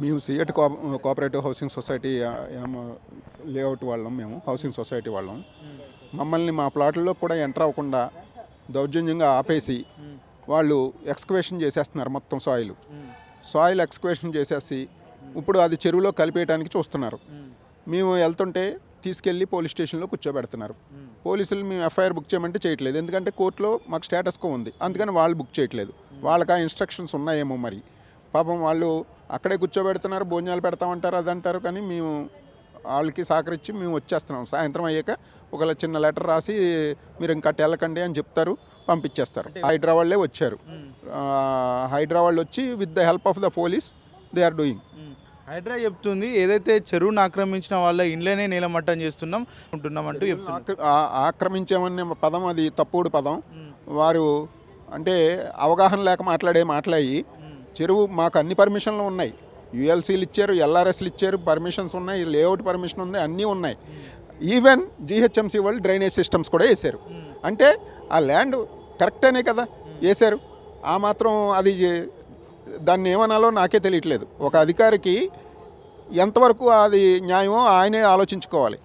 మేము సిఎట్ co cooperative housing society layout వాళ్ళం మేము హౌసింగ్ సొసైటీ వాళ్ళం. మమ్మల్ని మా ప్లాట్లలో కూడా ఎంటర్ అవ్వకుండా దౌర్జన్యంగా ఆపేసి వాళ్ళు ఎక్స్కవేషన్ చేసేస్తున్నారు మొత్తం సాయిల్. సాయిల్ ఎక్స్కవేషన్ చేసేసి ఇప్పుడు అది చెరువులో కలిపేయడానికి చూస్తున్నారు. మేము వెళ్తుంటే తీసుకెళ్ళి పోలీస్ స్టేషన్లో కూర్చోబెడుతున్నారు. పోలీసులు మేము ఎఫ్ఐఆర్ బుక్ చేయమంటే చేయట్లేదు. ఎందుకంటే కోర్టులో మాకు స్టేటస్కో ఉంది. అందుకని వాళ్ళు బుక్ చేయట్లేదు. వాళ్ళకి ఆ ఇన్స్ట్రక్షన్స్ ఉన్నాయేమో మరి. పాపం వాళ్ళు అక్కడే కూర్చోబెడుతున్నారు భోజనాలు పెడతామంటారు అదంటారు. కానీ మేము వాళ్ళకి సహకరించి మేము వచ్చేస్తున్నాం. సాయంత్రం అయ్యాక ఒక చిన్న లెటర్ రాసి మీరు ఇంకా వెళ్ళకండి అని చెప్తారు పంపించేస్తారు. వాళ్ళే వచ్చారు. వాళ్ళు వచ్చి with the help of the police they are doing Hydraa చెప్తుంది ఏదైతే చెరువును ఆక్రమించిన వాళ్ళ ఇండ్లనే నీలమట్టం చేస్తున్నాం ఉంటున్నాం అంటూ ఆ- ఆక్రమించామనే పదం అది తప్పుడు పదం. వారు అంటే అవగాహన లేక మాట్లాడే మాట్లాడి చెరువు మాకు అన్ని పర్మిషన్లు ఉన్నాయి. యుఎల్సీలు ఇచ్చారు ఎల్ఆర్ఎస్లు ఇచ్చారు పర్మిషన్స్ ఉన్నాయి లేఅవుట్ పర్మిషన్ ఉంది అన్నీ ఉన్నాయి. ఈవెన్ జీహెచ్ఎంసీ వాళ్ళు డ్రైనేజ్ సిస్టమ్స్ కూడా వేశారు. అంటే ఆ ల్యాండ్ కరెక్టేనే కదా వేశారు. ఆ మాత్రం అది దాన్ని ఏమనాలో నాకే తెలియట్లేదు. ఒక అధికారికి ఎంతవరకు అది న్యాయమో ఆయనే ఆలోచించుకోవాలి.